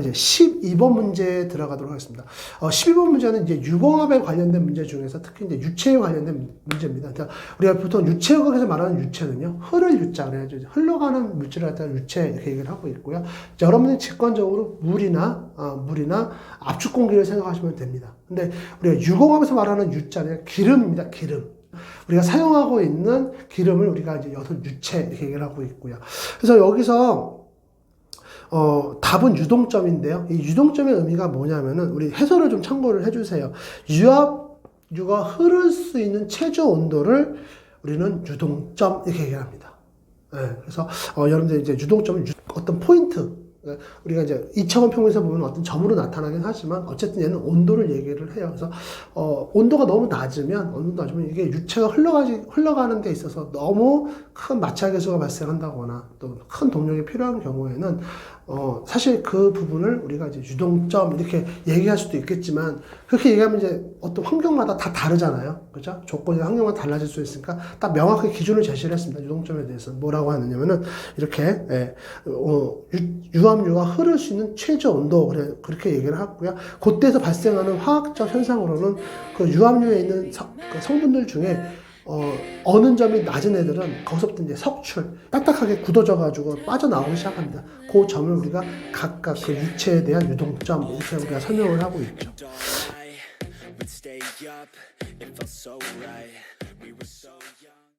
이제 12번 문제에 들어가도록 하겠습니다. 어, 12번 문제는 이제 유공업에 관련된 문제 중에서 특히 이제 유체에 관련된 문제입니다. 그러니까 우리가 보통 유체역에서 말하는 유체는요, 흐를 유자 그래야죠. 흘러가는 물질을 갖다가 유체 이렇게 얘기를 하고 있고요. 자, 여러분들 직관적으로 물이나 어, 물이나 압축 공기를 생각하시면 됩니다. 근데 우리가 유공업에서 말하는 유자는 기름입니다. 기름. 우리가 사용하고 있는 기름을 우리가 이제 여기서 유체 이렇게 얘기를 하고 있고요. 그래서 여기서 어, 답은 유동점인데요. 이 유동점의 의미가 뭐냐면은 우리 해설을 좀 참고를 해주세요. 유압유가 흐를 수 있는 최저 온도를 우리는 유동점 이렇게 얘기합니다. 예, 그래서 어, 여러분들 이제 유동점은 유- 어떤 포인트 예, 우리가 이제 2차원 평면에서 보면 어떤 점으로 나타나긴 하지만 어쨌든 얘는 온도를 얘기를 해요. 그래서 어, 온도가 너무 낮으면 온도 낮으면 이게 유체가 흘러가지 흘러가는 데 있어서 너무 큰 마찰 계수가 발생한다거나 또 큰 동력이 필요한 경우에는 어, 사실 그 부분을 우리가 이제 유동점 이렇게 얘기할 수도 있겠지만 그렇게 얘기하면 이제 어떤 환경마다 다 다르잖아요. 그죠? 조건이 환경마다 달라질 수 있으니까 딱 명확하게 기준을 제시를 했습니다. 유동점에 대해서 뭐라고 하느냐면은 이렇게 예, 어, 유, 유 압유가 흐를 수 있는 최저 온도 그래, 그렇게 얘기를 하고요. 그때에서 발생하는 화학적 현상으로는 그 유압유에 있는 성, 그 성분들 중에 어, 어느 점이 낮은 애들은 거기서부터 이제 석출, 딱딱하게 굳어져가지고 빠져나오기 시작합니다. 그 점을 우리가 각각 그 유체에 대한 유동점, 이렇게 우리가 설명을 하고 있죠.